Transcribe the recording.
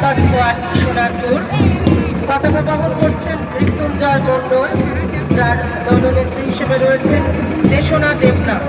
Party Sonarpur. পতাকা বহন করছেন মৃত্যুঞ্জয় মণ্ডল যার দলনেত্রী হিসেবে রয়েছেন দেশনা দেবনাথ।